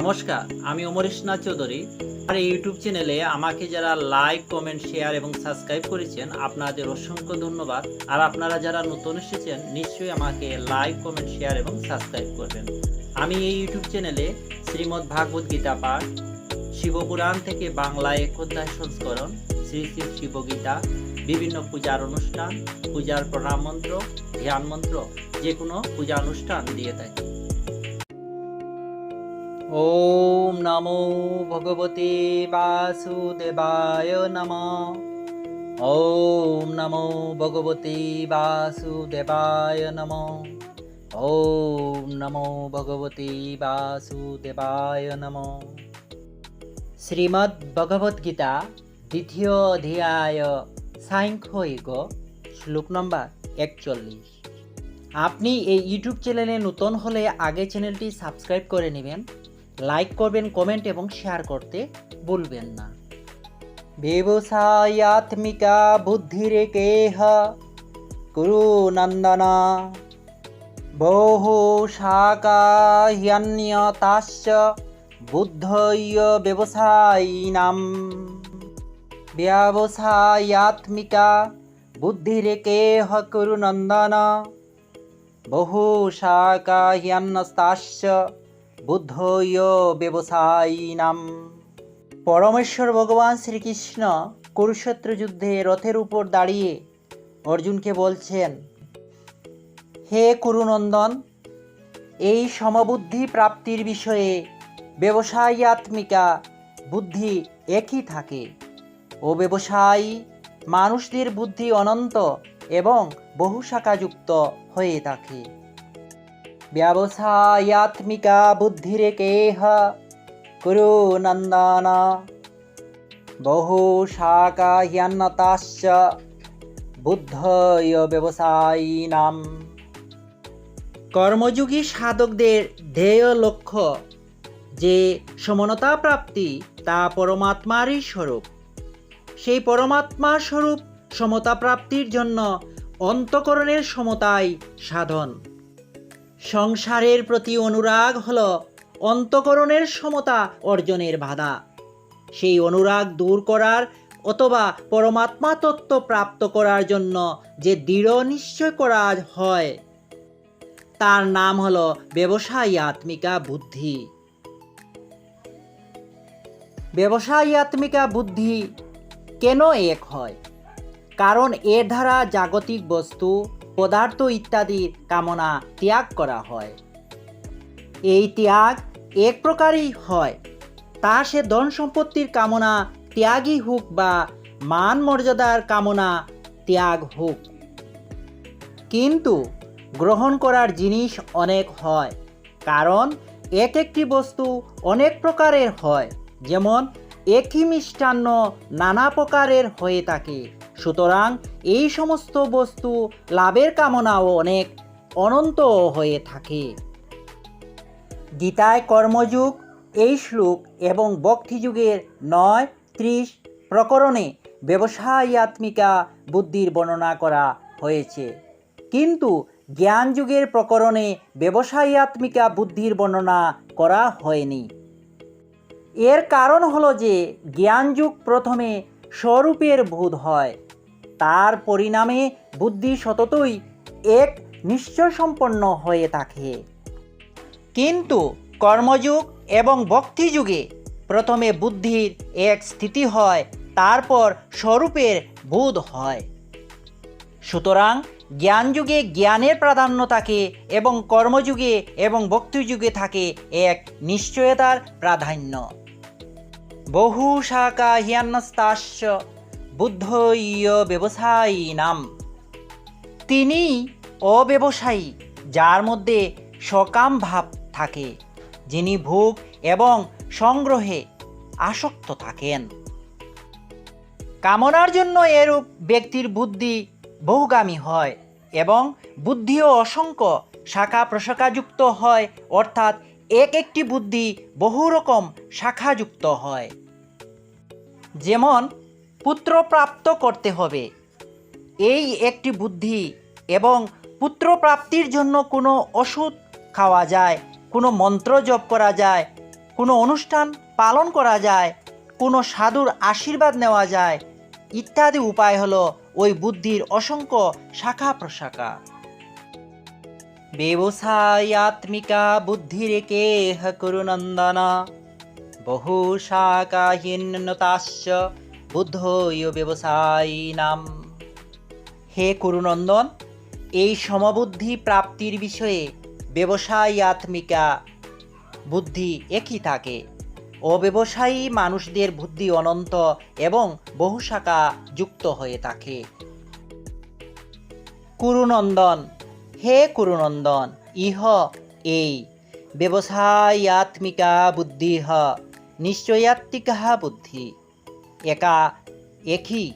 নমস্কার, আমি ওমর ইসনা চৌধুরী আর ইউটিউব চ্যানেলে আমাকে যারা লাইক, কমেন্ট, শেয়ার এবং সাবস্ক্রাইব করেছেন, আপনাদের অসংখ্য ধন্যবাদ। আর আপনারা যারা নতুন এসেছেন, নিশ্চয়ই আমাকে লাইক, কমেন্ট, শেয়ার এবং সাবস্ক্রাইব করবেন। আমি এই ইউটিউব চ্যানেলে শ্রীমদ্ ভাগবত গীতা পাঠ, শিবপুরাণ থেকে বাংলায় এক অধ্যায় সংস্করণ, শ্রী শ্রী শিবগীতা, বিভিন্ন পূজার অনুষ্ঠান, পূজার প্রণাম মন্ত্র, ধ্যান মন্ত্র যে কোনো পূজা অনুষ্ঠান দিয়ে থাকি। ওম নমো ভগবতে বাসুদেবায় নম। ওম নমো ভগবতে বাসুদেবায় নম। ওম নমো ভগবতে বাসুদেবায় নম। শ্রীমদ্ ভগবত গীতা দ্বিতীয় অধ্যায় সাংখ্যিক শ্লোক নম্বর একচল্লিশ। আপনি এই ইউটিউব চ্যানেলে নতুন হলে আগে চ্যানেলটি সাবস্ক্রাইব করে নেবেন। লাইক করবেন কমেন্ট এবং শেয়ার করতে ভুলবেন না। ব্যবসায়াত্মিকা বুদ্ধিরেকেহ কুরু নন্দনা, বহু শাকাহ্যন্যতাশ্চ, বুদ্ধয় ব্যবসায়িনাম। ব্যবসায়াত্মিকা বুদ্ধিরেকেহ কুরু নন্দনা, বহু শাকাহ্যন্যস্তাশ্চ বুদ্ধয় ব্যবসায়িনাম। পরমেশ্বর ভগবান শ্রীকৃষ্ণ কুরুক্ষেত্র যুদ্ধে রথের উপর দাঁড়িয়ে অর্জুনকে বলছেন, হে কুরুনন্দন, এই সমবুদ্ধি প্রাপ্তির বিষয়ে ব্যবসায়াত্মিকা বুদ্ধি একই থাকে। ও ব্যবসায়ী মানুষদের বুদ্ধি অনন্ত এবং বহু শাখাযুক্ত হয়ে থাকে। ব্যবসায়াত্মিকা বুদ্ধিরেকেহ কুরু নন্দন বহু শাকাহ্যন্নতাশ্চ বুদ্ধয় ব্যবসায়িনাম কর্মযোগী সাধকদের ধ্যেয় লক্ষ্য, যে সমনতা প্রাপ্তি তা পরমাত্মারই স্বরূপ। সেই পরমাত্মা স্বরূপ সমতা প্রাপ্তির জন্য অন্তকরণের সমতাই সাধন। সংসারের প্রতি অনুরাগ হল অন্তকরণের সমতা অর্জনের বাধা। সেই অনুরাগ দূর করার অথবা পরমাত্মা তত্ত্ব প্রাপ্ত করার জন্য যে দৃঢ় নিশ্চয় করা হয়, তার নাম হল ব্যবসায়ী আত্মিকা বুদ্ধি। ব্যবসায়ী আত্মিকা বুদ্ধি কেন এক হয়? কারণ এর দ্বারা জাগতিক বস্তু পদার্থ ইত্যাদির কামনা ত্যাগ করা হয়। এই ত্যাগ এক প্রকারই হয়। তা সে ধন সম্পত্তির কামনা ত্যাগই হোক বা মান মর্যাদার কামনা ত্যাগ হোক। কিন্তু গ্রহণ করার জিনিস অনেক হয়, কারণ এক একটি বস্তু অনেক প্রকারের হয়, যেমন একই মিষ্টান্ন নানা প্রকারের হয়ে থাকে। সুতরাং এই সমস্ত বস্তু লাভের কামনাও অনেক অনন্ত হয়ে থাকে। গীতায় কর্মযুগ, এই শ্লোক এবং ভক্তিযুগের নয়, ত্রিশ প্রকরণে ব্যবসায়াত্মিকা বুদ্ধির বর্ণনা করা হয়েছে। কিন্তু জ্ঞান যুগের প্রকরণে ব্যবসায়াত্মিকা বুদ্ধির বর্ণনা করা হয়নি। এর কারণ হলো যে জ্ঞানযুগ প্রথমে স্বরূপের বোধ হয়। তার পরিণামে বুদ্ধি সততই এক নিশ্চয় সম্পন্ন হয়ে থাকে। কিন্তু কর্মযুগ এবং ভক্তিযুগে প্রথমে বুদ্ধির এক স্থিতি হয়, তারপর স্বরূপের বোধ হয়। সুতরাং জ্ঞানযুগে জ্ঞানের প্রাধান্য থাকে এবং কর্মযুগে এবং ভক্তিযুগে থাকে এক নিশ্চয়তার প্রাধান্য। বহু শাখা হিয়ান্নস্তাস্য বুদ্ধ ইয় ব্যবসায়ী নাম তিনি অব্যবসায়ী, যার মধ্যে সকাম ভাব থাকে, যিনি ভোগ এবং সংগ্রহে আসক্ত থাকেন। কামনার জন্য এরূপ ব্যক্তির বুদ্ধি বহুগামী হয় এবং বুদ্ধিও অসংখ্য শাখা প্রশাখাযুক্ত হয়, অর্থাৎ এক একটি বুদ্ধি বহু রকম শাখাযুক্ত হয়। যেমন পুত্র প্রাপ্ত করতে হবে। এই একটি বুদ্ধি এবং পুত্র প্রাপ্তির জন্য কোনো ওষুধ খাওয়া যায়, কোনো মন্ত্র জপ করা যায়, কোনো অনুষ্ঠান পালন করা যায়, কোনো সাধুর আশীর্বাদ নেওয়া যায়, ইত্যাদি উপায় হলো ওই বুদ্ধির অসংখ্য শাখা প্রশাখা ব্যবসায়াত্মিকা বুদ্ধিরেকেহ কুরুনন্দন বহু শাখাহীনতাশ্চ বুদ্ধয় ব্যবসায়ীনাম। হে কুরুনন্দন এই সমবুদ্ধি প্রাপ্তির বিষয়ে ব্যবসায়াত্মিকা বুদ্ধি একই থাকে। অব্যবসায়ী মানুষদের বুদ্ধি অনন্ত এবং বহু শাখা যুক্ত হয়ে থাকে। কুরুনন্দন হে কুরুনন্দন ইহ এই। ব্যবসায়াত্মিকা বুদ্ধি হ নিশ্চয়াত্মিকা বুদ্ধি। একা, একই।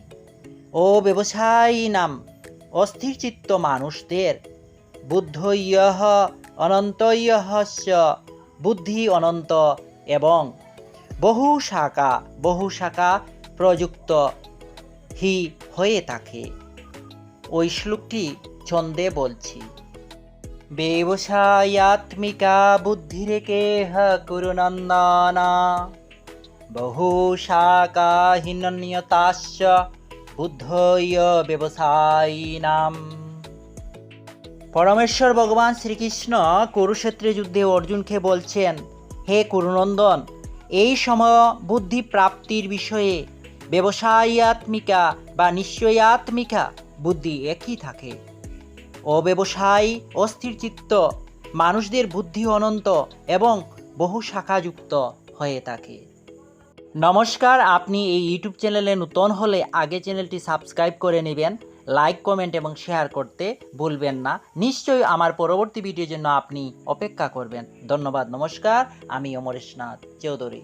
ও ব্যবসায়ী নাম, অস্থিরচিত্ত মানুষদের। বুদ্ধইয় অনন্তয়স্য বুদ্ধি অনন্ত এবং বহু শাখা বহু শাখা প্রযুক্ত। হি হয়ে থাকে। ওই শ্লোকটি ছন্দে বলছি। ব্যবসায়াত্মিকা বুদ্ধিরেকেহ কুরুনন্দনা বহু শাখাহীনতাশ্চ বুদ্ধয় ব্যবসায়ীনাম। পরমেশ্বর ভগবান শ্রীকৃষ্ণ কুরুক্ষেত্রে যুদ্ধে অর্জুনকে বলছেন, হে কুরুনন্দন এই সময় বুদ্ধি প্রাপ্তির বিষয়ে ব্যবসায়াত্মিকা বা নিশ্চয়াত্মিকা বুদ্ধি একই থাকে। অব্যবসায়ী, অস্থিরচিত্ত মানুষদের বুদ্ধি অনন্ত এবং বহু শাখাযুক্ত হয়ে থাকে। নমস্কার, আপনি এই ইউটিউব চ্যানেলে নতুন হলে আগে চ্যানেলটি সাবস্ক্রাইব করে নেবেন, লাইক, কমেন্ট এবং শেয়ার করতে ভুলবেন না। নিশ্চয়ই আমার পরবর্তী ভিডিওর জন্য আপনি অপেক্ষা করবেন। ধন্যবাদ, নমস্কার, আমি অমরেশনাথ চৌধুরী।